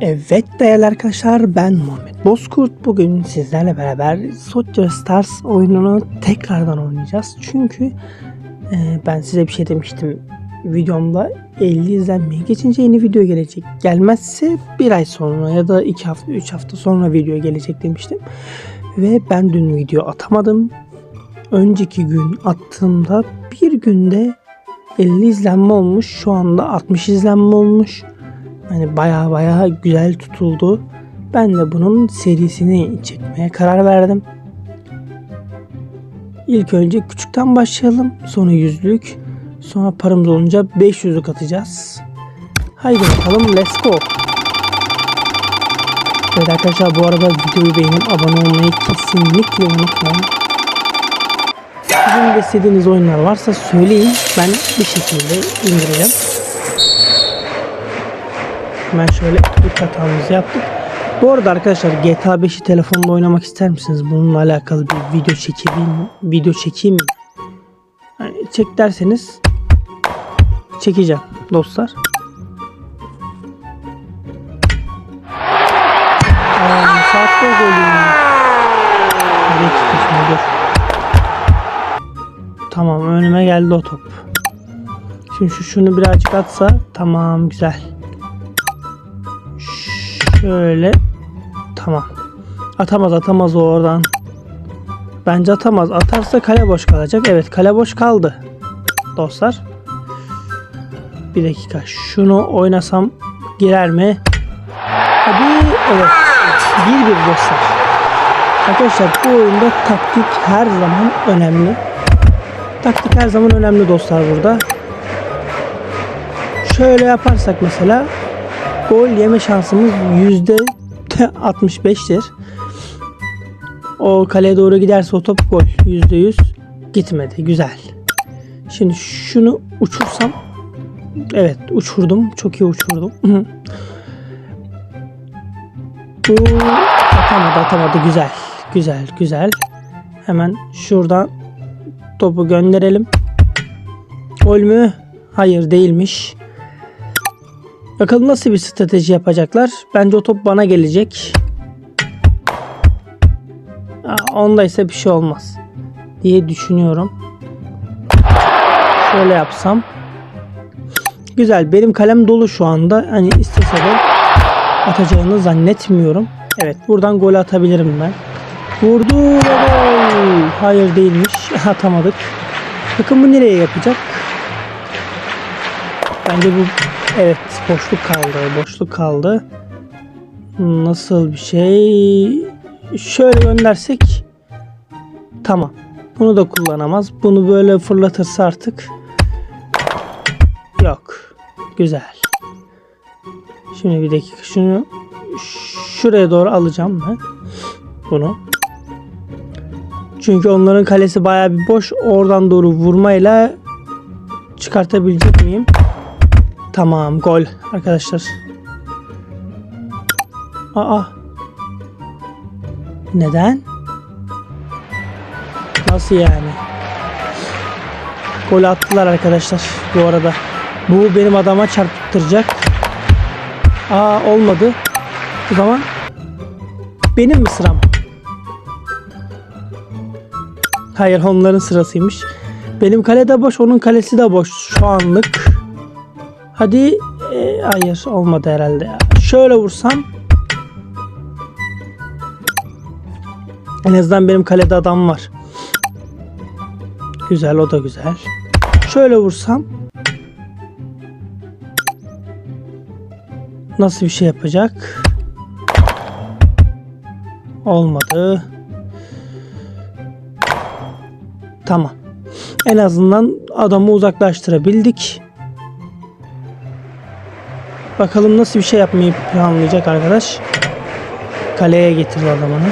Evet değerli arkadaşlar ben Muhammed Bozkurt. Bugün sizlerle beraber Soccer Stars oyununu tekrardan oynayacağız. Çünkü e, ben size bir şey demiştim videomda 50 izlenmeye geçince yeni video gelecek. Gelmezse bir ay sonra ya da 2 hafta 3 hafta sonra video gelecek demiştim. Ve ben dün video atamadım. Önceki gün attığımda bir günde 50 izlenme olmuş. Şu anda 60 izlenme olmuş. Yani baya baya güzel tutuldu. Ben de bunun serisini çekmeye karar verdim. İlk önce küçükten başlayalım. Sonra yüzlük. Sonra paramız olunca 500'lük atacağız. Haydi bakalım let's go. Evet arkadaşlar bu arada videoyu beğenip abone olmayı kesinlikle unutmayın. Sizin de istediğiniz oyunlar varsa söyleyin. Ben bir şekilde indireceğim. Hemen şöyle ilk hatamızı yaptık. Bu arada arkadaşlar GTA 5'i telefonda oynamak ister misiniz? Bununla alakalı bir video çekeyim, video çekeyim mi? Yani çek derseniz çekeceğim dostlar. Tamam önüme geldi o top. Şimdi şu şunu birazcık atsa tamam güzel. Şöyle. Tamam. Atamaz atamaz o oradan. Bence atamaz. Atarsa kale boş kalacak. Evet kale boş kaldı. Dostlar. Bir dakika. Şunu oynasam girer mi? Hadi. Evet. Bir bir dostlar. Arkadaşlar bu oyunda taktik her zaman önemli. Taktik her zaman önemli dostlar burada. Şöyle yaparsak mesela gol yeme şansımız yüzde 65'tir. O kaleye doğru giderse o top gol. Yüzde yüz gitmedi. Güzel. Şimdi şunu uçursam Evet uçurdum. Çok iyi uçurdum. Bu atamadı atamadı. Güzel. Güzel güzel. Hemen şuradan topu gönderelim. Gol mü? Hayır değilmiş. Bakalım nasıl bir strateji yapacaklar. Bence o top bana gelecek. Onda ise bir şey olmaz. Diye düşünüyorum. Şöyle yapsam. Güzel. Benim kalem dolu şu anda. Hani istese de atacağını zannetmiyorum. Evet. Buradan gol atabilirim ben. Vurdu. Hayır değilmiş. Atamadık. Bakın bu nereye yapacak? Bence bu Evet boşluk kaldı. Boşluk kaldı. Nasıl bir şey? Şöyle göndersek tamam. Bunu da kullanamaz. Bunu böyle fırlatırsa artık yok. Güzel. Şimdi bir dakika şunu şuraya doğru alacağım ben. Bunu. Çünkü onların kalesi baya bir boş. Oradan doğru vurmayla çıkartabilecek miyim? Tamam gol arkadaşlar. Aa. Neden? Nasıl yani? Gol attılar arkadaşlar bu arada. Bu benim adama çarptıracak. Aa olmadı. O zaman benim mi sıram? Hayır onların sırasıymış. Benim kale de boş, onun kalesi de boş şu anlık. Hadi e, hayır olmadı herhalde ya. Şöyle vursam en azından benim kalede adam var. Güzel o da güzel. Şöyle vursam nasıl bir şey yapacak? Olmadı. Tamam. En azından adamı uzaklaştırabildik. Bakalım nasıl bir şey yapmayı planlayacak arkadaş. Kaleye getirdi adamını.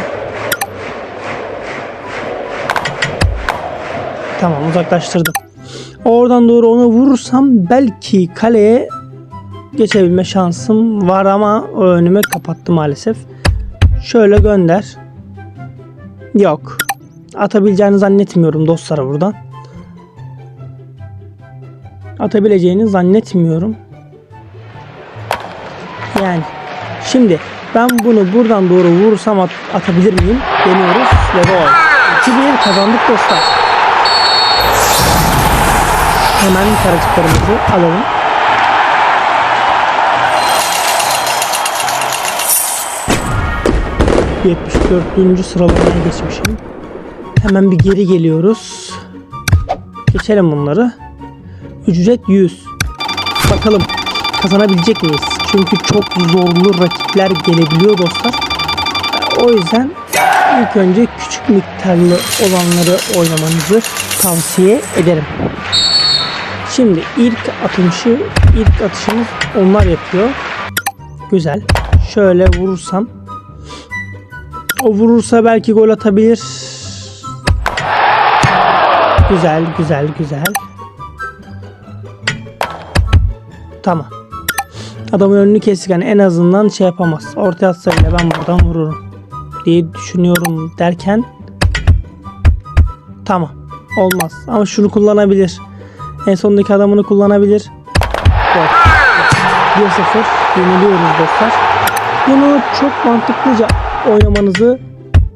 Tamam uzaklaştırdım. Oradan doğru onu vurursam belki kaleye geçebilme şansım var ama o önümü kapattı maalesef. Şöyle gönder. Yok. Atabileceğini zannetmiyorum dostlara buradan. Atabileceğini zannetmiyorum. Yani Şimdi ben bunu buradan doğru vurursam at- atabilir miyim? Deniyoruz ve gol. 2-1 kazandık dostlar. Hemen karacıklarımızı alalım. ...74. sıralamaya geçmişim. Hemen bir geri geliyoruz. Geçelim bunları. Ücret 100. Bakalım kazanabilecek miyiz? Çünkü çok zorlu rakipler gelebiliyor dostlar. O yüzden ilk önce küçük miktarlı olanları oynamanızı tavsiye ederim. Şimdi ilk atılışı, ilk atışımız onlar yapıyor. Güzel. Şöyle vurursam o vurursa belki gol atabilir. Güzel, güzel, güzel. Tamam. Adamın önünü kestik yani en azından şey yapamaz. Ortaya atsa bile ben buradan vururum diye düşünüyorum derken tamam olmaz ama şunu kullanabilir. En sondaki adamını kullanabilir. Gol. 1-0 yeniliyoruz dostlar. Bunu çok mantıklıca oynamanızı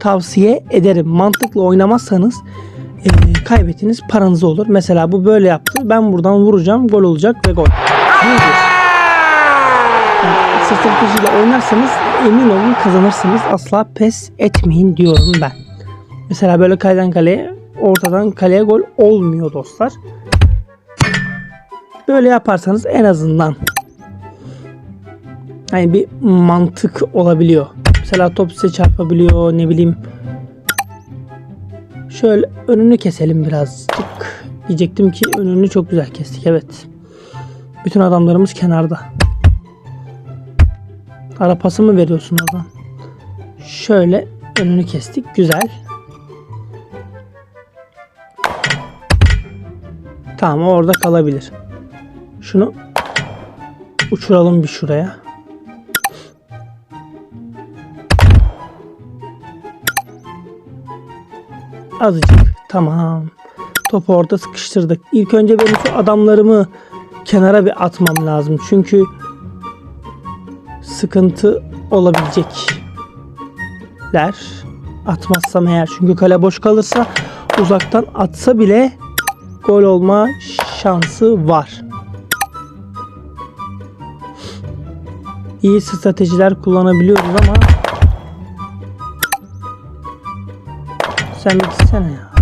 tavsiye ederim. Mantıklı oynamazsanız eee kaybettiniz paranız olur. Mesela bu böyle yaptı. Ben buradan vuracağım. Gol olacak ve gol. 1-1. Stratejiyle oynarsanız emin olun kazanırsınız. Asla pes etmeyin diyorum ben. Mesela böyle kaleden kaleye, ortadan kaleye gol olmuyor dostlar. Böyle yaparsanız en azından hani bir mantık olabiliyor. Mesela top size çarpabiliyor ne bileyim. Şöyle önünü keselim birazcık. Diyecektim ki önünü çok güzel kestik evet. Bütün adamlarımız kenarda. Ara pası mı veriyorsun oradan? Şöyle önünü kestik. Güzel. Tamam orada kalabilir. Şunu uçuralım bir şuraya. Azıcık. Tamam. Topu orada sıkıştırdık. İlk önce benim şu adamlarımı kenara bir atmam lazım. Çünkü sıkıntı olabilecekler. Atmazsam eğer çünkü kale boş kalırsa uzaktan atsa bile gol olma şansı var. İyi stratejiler kullanabiliyoruz ama sen bir gitsene ya.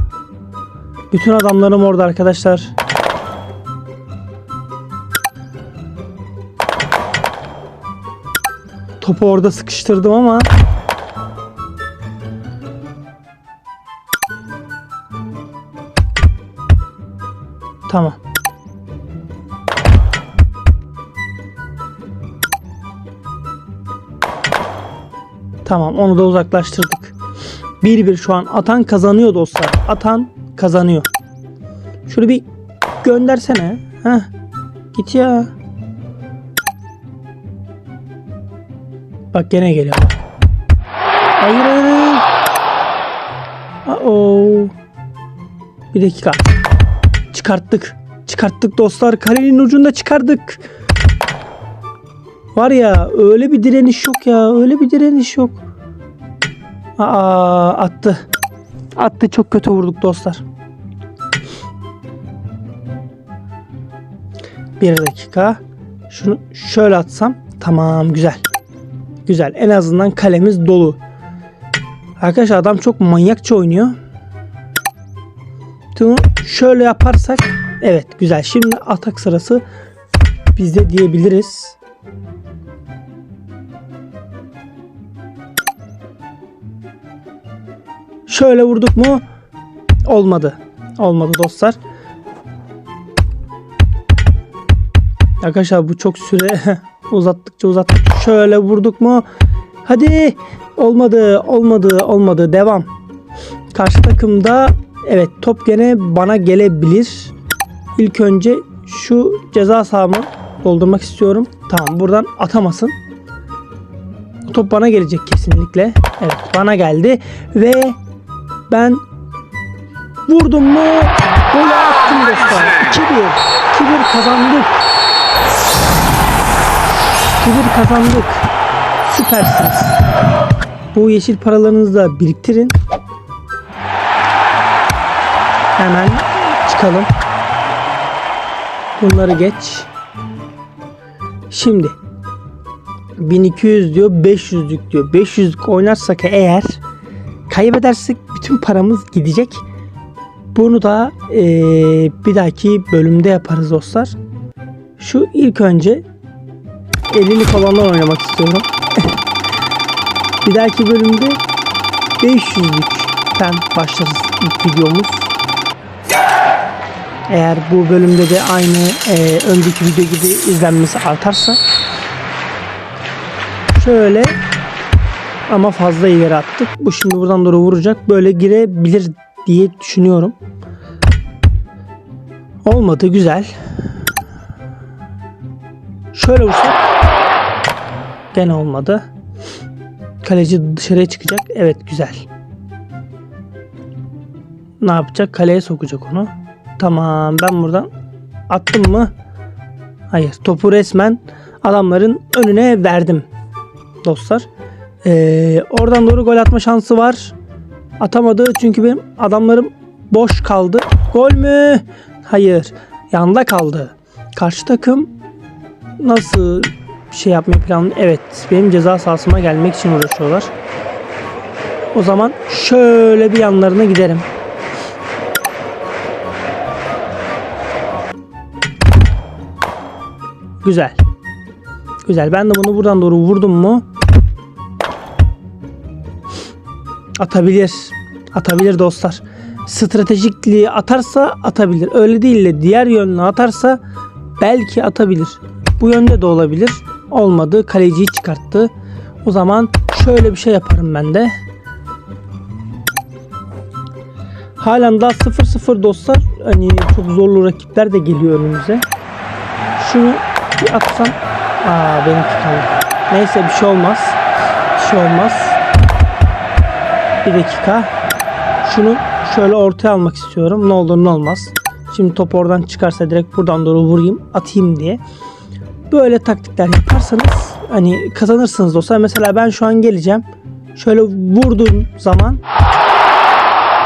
Bütün adamlarım orada arkadaşlar. Topu orada sıkıştırdım ama Tamam. Tamam onu da uzaklaştırdık. 1-1 şu an atan kazanıyor dostlar. Atan kazanıyor. Şunu bir göndersene. Heh. Git ya. Bak gene geliyor. Hayır hayır. Uh-oh. Bir dakika. Çıkarttık. Çıkarttık dostlar. Kalenin ucunda çıkardık. Var ya öyle bir direniş yok ya. Öyle bir direniş yok. Aa attı. Attı çok kötü vurduk dostlar. Bir dakika. Şunu şöyle atsam. Tamam güzel. Güzel. En azından kalemiz dolu. Arkadaşlar adam çok manyakça oynuyor. Bunu şöyle yaparsak evet güzel. Şimdi atak sırası bizde diyebiliriz. Şöyle vurduk mu? Olmadı. Olmadı dostlar. Arkadaşlar bu çok süre uzattıkça uzattık. Şöyle vurduk mu? Hadi. Olmadı, olmadı, olmadı. Devam. Karşı takımda evet top gene bana gelebilir. İlk önce şu ceza sahamı doldurmak istiyorum. Tamam buradan atamasın. Top bana gelecek kesinlikle. Evet bana geldi ve ben vurdum mu gol attım dostlar. 2-1. 2-1 kazandık. 2-1 kazandık. Süpersiniz. Bu yeşil paralarınızı da biriktirin. Hemen çıkalım. Bunları geç. Şimdi 1200 diyor 500'lük diyor. 500'lük oynarsak eğer kaybedersek bütün paramız gidecek. Bunu da eee, bir dahaki bölümde yaparız dostlar. Şu ilk önce 50'lik olanlar oynamak istiyorum. bir dahaki bölümde 500'lükten başlarız ilk videomuz. Eğer bu bölümde de aynı eee, önceki video gibi izlenmesi artarsa şöyle ama fazla ileri attık. Bu şimdi buradan doğru vuracak. Böyle girebilir diye düşünüyorum. Olmadı güzel. Şöyle vursak. Gene olmadı. Kaleci dışarıya çıkacak. Evet güzel. Ne yapacak? Kaleye sokacak onu. Tamam ben buradan attım mı? Hayır. Topu resmen adamların önüne verdim. Dostlar. Ee, oradan doğru gol atma şansı var. Atamadı çünkü benim adamlarım boş kaldı. Gol mü? Hayır. Yanda kaldı. Karşı takım nasıl şey yapmayı planlıyor? Evet. Benim ceza sahasıma gelmek için uğraşıyorlar. O zaman şöyle bir yanlarına giderim. Güzel. Güzel. Ben de bunu buradan doğru vurdum mu? Atabilir. Atabilir dostlar. Stratejikliği atarsa atabilir. Öyle değil de diğer yönlü atarsa belki atabilir. Bu yönde de olabilir. Olmadı. Kaleciyi çıkarttı. O zaman şöyle bir şey yaparım ben de. Halen daha 0-0 dostlar. Hani çok zorlu rakipler de geliyor önümüze. Şunu bir atsam. Aa benimki kaldı. Neyse bir şey olmaz. Bir şey olmaz. Bir dakika. Şunu şöyle ortaya almak istiyorum. Ne olur ne olmaz. Şimdi top oradan çıkarsa direkt buradan doğru vurayım, atayım diye. Böyle taktikler yaparsanız hani kazanırsınız dostlar. Mesela ben şu an geleceğim. Şöyle vurduğum zaman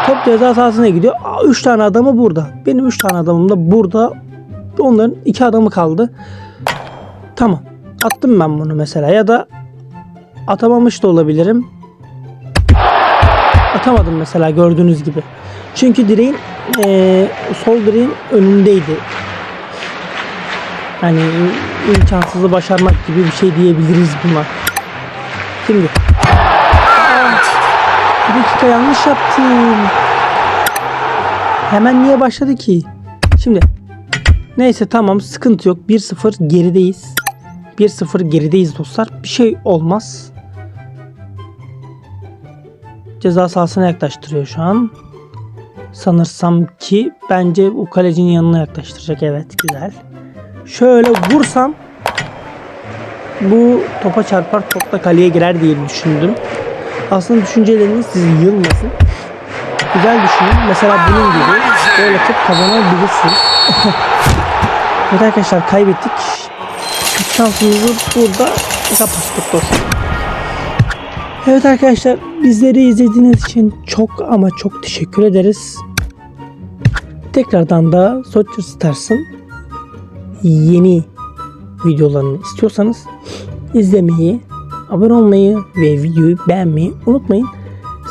top ceza sahasına gidiyor. 3 tane adamı burada. Benim 3 tane adamım da burada. Onların 2 adamı kaldı. Tamam. Attım ben bunu mesela ya da atamamış da olabilirim. Atamadım mesela gördüğünüz gibi. Çünkü direğin eee, sol direğin önündeydi. Hani imkansızı başarmak gibi bir şey diyebiliriz buna. Şimdi. Aa, bir dakika yanlış yaptım. Hemen niye başladı ki? Şimdi. Neyse tamam sıkıntı yok. 1-0 gerideyiz. 1-0 gerideyiz dostlar. Bir şey olmaz. Ceza sahasına yaklaştırıyor şu an. Sanırsam ki bence o kalecinin yanına yaklaştıracak. Evet güzel. Şöyle vursam bu topa çarpar top da kaleye girer diye düşündüm. Aslında düşünceleriniz sizi yılmasın. Güzel düşünün. Mesela bunun gibi böyle top kazanabilirsiniz. evet arkadaşlar kaybettik. Şansımızı burada kapattık dostlar. Evet arkadaşlar bizleri izlediğiniz için çok ama çok teşekkür ederiz. Tekrardan da Soccer Stars'ın yeni videolarını istiyorsanız izlemeyi, abone olmayı ve videoyu beğenmeyi unutmayın.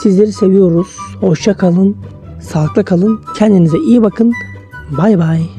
Sizleri seviyoruz. Hoşça kalın. Sağlıkla kalın. Kendinize iyi bakın. Bay bay.